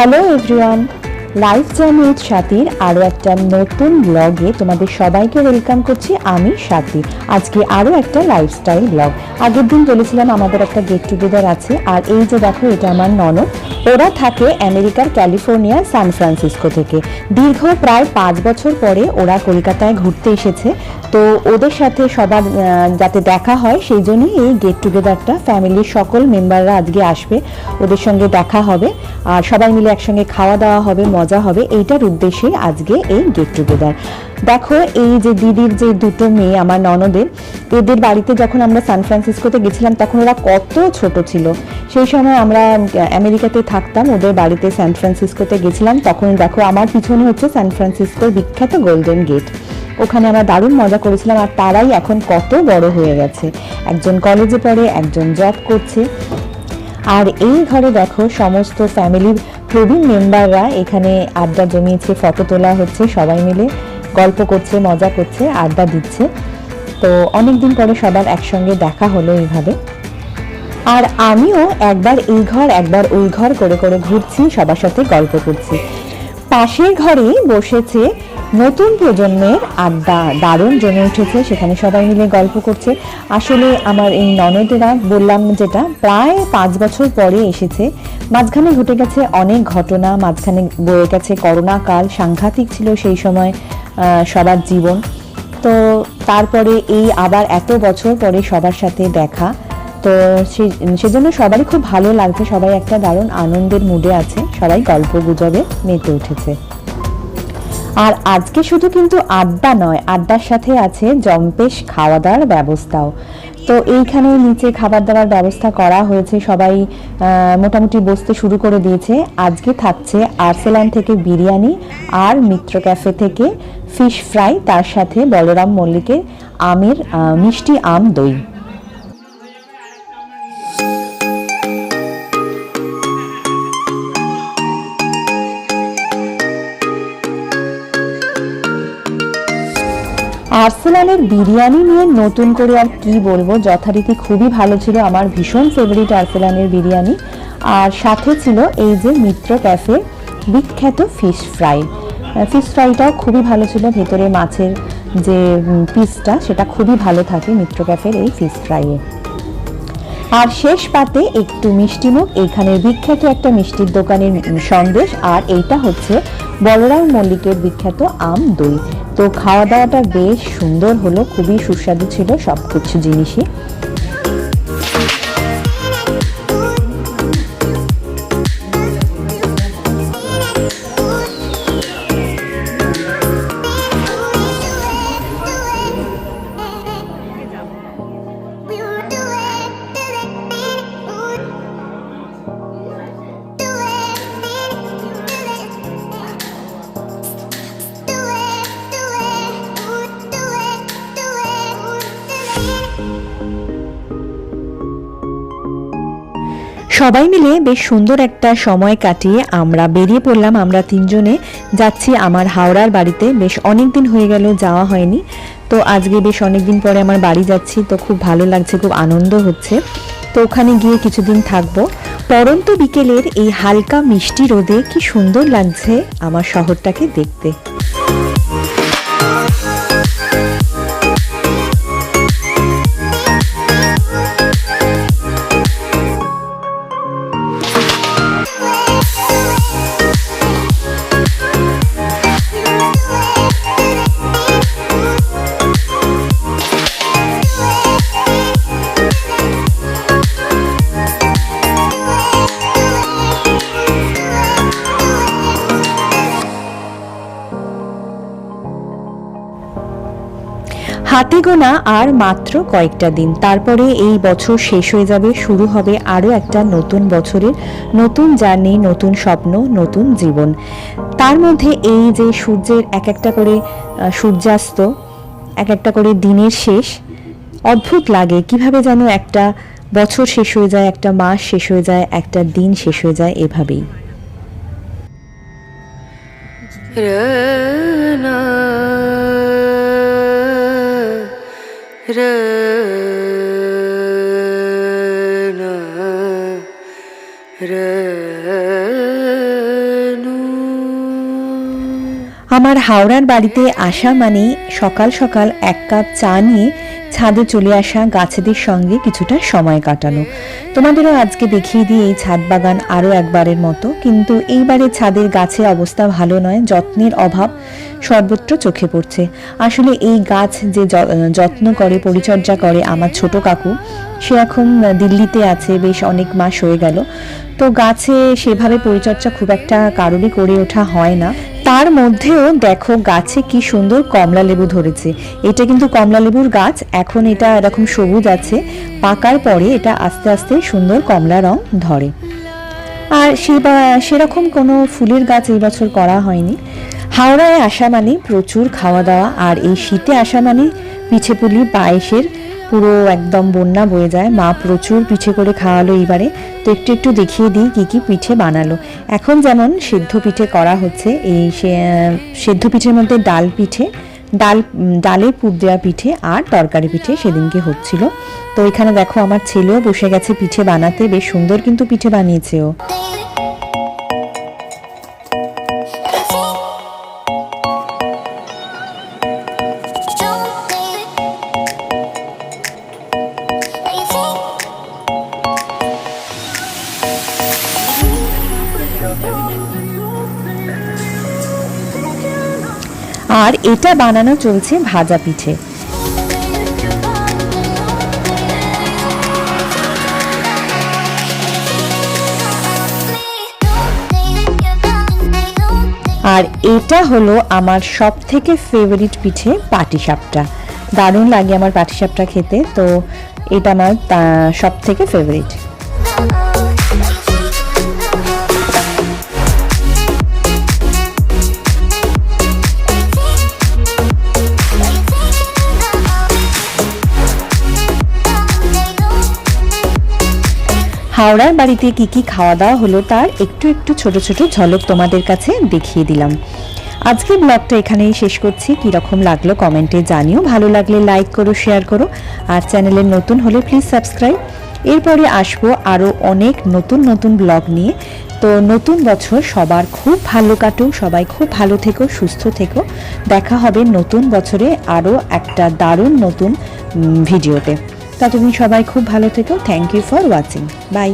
Hello everyone life journey with সাথীর আরও একটা নতুন ব্লগে তোমাদের সবাইকে ওয়েলকাম করছি আমি সাথী। আজকে আরও একটা লাইফস্টাইল ব্লগ আগের দিন বলেছিলাম আমাদের একটা গেট টুগেদার আছে, আর এই যে দেখো এটা আমার ননদ, ওরা থাকে আমেরিকার ক্যালিফোর্নিয়া, সান ফ্রান্সিসকো থেকে। দীর্ঘ প্রায় পাঁচ বছর পরে ওরা কলকাতায় ঘুরতে এসেছে। তো ওদের সাথে সবার যাতে দেখা হয়, সেই জন্যই এই গেট টুগেদারটা ফ্যামিলির সকল মেম্বাররা আজকে আসবে। ওদের সঙ্গে দেখা হবে, আর সবাই মিলে একসঙ্গে খাওয়া দাওয়া হবে মজা হবে এইটার উদ্দেশ্যেই আজকে এই গেট টুগেদার দেখো, এই যে দিদির যে দুটো মেয়ে, আমার ননদের, এদের বাড়িতে যখন আমরা সান ফ্রান্সিসকোতে গেছিলাম, তখন ওরা কত ছোট ছিল। সেই সময় আমরা আমেরিকাতে থাকতাম, ওদের বাড়িতে সান ফ্রান্সিসকোতে গেছিলাম। তখন দেখো, আমার পিছনে হচ্ছে সান ফ্রান্সিসকোর বিখ্যাত গোল্ডেন গেট ওখানে আমরা দারুণ মজা করেছিলাম আর তারাই এখন কত বড় হয়ে গেছে। একজন কলেজে পড়ে, একজন জব করছে। আর এই ঘরে দেখো, সমস্ত ফ্যামিলির প্রবীণ মেম্বাররা এখানে আড্ডা জমিয়েছে, ফটো তোলা হচ্ছে, সবাই মিলে গল্প করছে, মজা করছে, আড্ডা দিচ্ছে। তো অনেকদিন পরে সবার একসঙ্গে দেখা হলো এইভাবে। আর আমিও একবার এই ঘর, একবার ওই ঘর করে করে ঘুরছি, সবার সাথে গল্প করছি। পাশের ঘরেই বসেছে নতুন প্রজন্মের আড্ডা দারুণ জমে উঠেছে, সেখানে সবাই মিলে গল্প করছে। আসলে আমার এই ননদেরা, বললাম যেটা, প্রায় পাঁচ বছর পরে এসেছে। মাঝখানে ঘটে গেছে অনেক ঘটনা, মাঝখানে বয়ে গেছে করোনা কাল, সাংঘাতিক ছিল সেই সময় সবার জীবন। তো তারপরে এই আবার এত বছর পরে সবার সাথে দেখা। তো সেজন্য সবারই খুব ভালো লাগছে, সবাই একটা দারুণ আনন্দের মুডে আছে, সবাই গল্প গুজবে, মেতে উঠেছে। আর আজকে শুধু কিন্তু আড্ডা নয়, আড্ডার সাথে আছে জম্পেশ খাওয়া দাওয়ার ব্যবস্থাও। তো এইখানে নিচে খাবার দাবার ব্যবস্থা করা হয়েছে, সবাই মোটামুটি বসতে শুরু করে দিয়েছে। আজকে থাকছে আর্সেলান থেকে বিরিয়ানি আর মিত্র ক্যাফে থেকে ফিশ ফ্রাই, তার সাথে বলরাম মল্লিকের আমের মিষ্টি আম দই। আর্সেলানের বিরিয়ানি নিয়ে নতুন করে আর কি বলব? যথারীতি খুবই ভালো ছিল আমার ভীষণ ফেভারিট আর্সেলানের বিরিয়ানি। আর সাথে ছিল এই যে মিত্র ক্যাফে, বিখ্যাত ফিশ ফ্রাই ফিশ ফ্রাইটাও খুবই ভালো ছিল। ভেতরে মাছের যে পিসটা সেটা খুবই ভালো থাকে মিত্র ক্যাফের এই ফিশ ফ্রাইয়ে আর শেষ পাতে একটু মিষ্টি মুখ এইখানের বিখ্যাত একটা মিষ্টির দোকানের সন্দেশ, আর এইটা হচ্ছে বলরাম মল্লিকের বিখ্যাত আম দই। তো খাওয়া দাওয়াটা বেশ সুন্দর হলো, খুবই সুস্বাদু ছিল সব কিছু জিনিসই। সবাই মিলে বেশ সুন্দর একটা সময় কাটিয়ে আমরা বেরিয়ে পড়লাম। আমরা তিনজনে যাচ্ছি আমার হাওড়ার বাড়িতে। বেশ অনেক দিন হয়ে গেল, যাওয়া হয়নি। তো আজকে বেশ অনেক দিন পরে আমার বাড়ি যাচ্ছি। তো খুব ভালো লাগছে, খুব আনন্দ হচ্ছে। তো ওখানে গিয়ে কিছুদিন থাকব। পরন্ত বিকেলের এই হালকা মিষ্টি রোদে কি সুন্দর লাগছে আমার শহরটাকে দেখতে। গোনা আর মাত্র কয়েকটা দিন। তারপরে এই বছর শেষ হয়ে যাবে, শুরু হবে আরও একটা নতুন বছরের নতুন জার্নি, নতুন স্বপ্ন, নতুন জীবন। তার মধ্যে এই যে সূর্যের এক একটা করে সূর্যাস্ত, এক একটা করে দিনের শেষ, অদ্ভুত লাগে কীভাবে যেন একটা বছর শেষ হয়ে যায়, একটা মাস শেষ হয়ে যায়, একটা দিন শেষ হয়ে যায় এভাবেই। আমার হাওড়ার বাড়িতে আসা মানে সকাল সকাল এক কাপ চা নিয়ে ছাদে চলে আসা গাছেদের সঙ্গে কিছুটা সময় কাটানো তোমাদেরও আজকে দেখিয়ে দিই এই ছাদ বাগান আরও একবারের মতো। কিন্তু এইবারে ছাদের গাছের অবস্থা ভালো নয়, যত্নের অভাব সর্বত্র চোখে পড়ছে। আসলে এই গাছ যে যত্ন করে, পরিচর্যা করে আমার ছোট কাকু, সে এখন দিল্লিতে আছে, বেশ অনেক মাস হয়ে গেল। তো গাছে সেভাবে পরিচর্যা খুব একটা কারোরই করে ওঠা হয় না। তার মধ্যেও দেখো গাছে কি সুন্দর কমলা লেবু ধরেছে। এটা কিন্তু কমলা লেবুর গাছ, এখন এটা এরকম সবুজ আছে, পাকার পরে এটা আস্তে আস্তে সুন্দর কমলা রং ধরে। আর সে সেরকম কোনো ফুলের গাছ এই বছর করা হয়নি। হাওড়ায় আসা মানে প্রচুর খাওয়া দাওয়া, আর এই শীতে আসা মানে পিঠে পুলি, পায়েসের পুরো একদম বন্যা বয়ে যায়। মা প্রচুর পিঠে করে খাওয়ালো এইবারে। তো একটু একটু দেখিয়ে দিই কী কী পিঠে বানালো। এখন যেমন সেদ্ধ পিঠে করা হচ্ছে, এই সেদ্ধ পিঠের মধ্যে ডাল পিঠে, ডাল ডালে পুর দেওয়া পিঠে আর তরকারি পিঠে সেদিনকে হচ্ছিল। তো এখানে দেখো আমার ছেলেও বসে গেছে পিঠে বানাতে, বেশ সুন্দর কিন্তু পিঠে বানিয়েছে ও। আর এটা বানানো চলছে ভাজা পিঠে। আর এটা হলো আমার সব থেকে ফেভারিট পিঠে পাটিসাপটা। দারুণ লাগে আমার পাটিসাপটা খেতে, তো এটা আমার সব থেকে ফেভারিট হাওড়ার বাড়িতে কি কি খাওয়া দাওয়া হলো তার একটু একটু ছোট ছোট ঝলক তোমাদের কাছে দেখিয়ে দিলাম। আজকের ব্লগটা এখানেই শেষ করছি। কীরকম লাগল কমেন্টে জানিও। ভালো লাগলে লাইক করো শেয়ার করো। আর চ্যানেলে নতুন হলে প্লিজ সাবস্ক্রাইব এরপরে আসব আরও অনেক নতুন নতুন ব্লগ নিয়ে। তো নতুন বছর সবার খুব ভালো কাটুক। সবাই খুব ভালো থেকো, সুস্থ থেকো। দেখা হবে নতুন বছরে আরও একটা দারুণ নতুন ভিডিওতে ততদিন সবাই খুব ভালো থেকো। Thank you for watching bye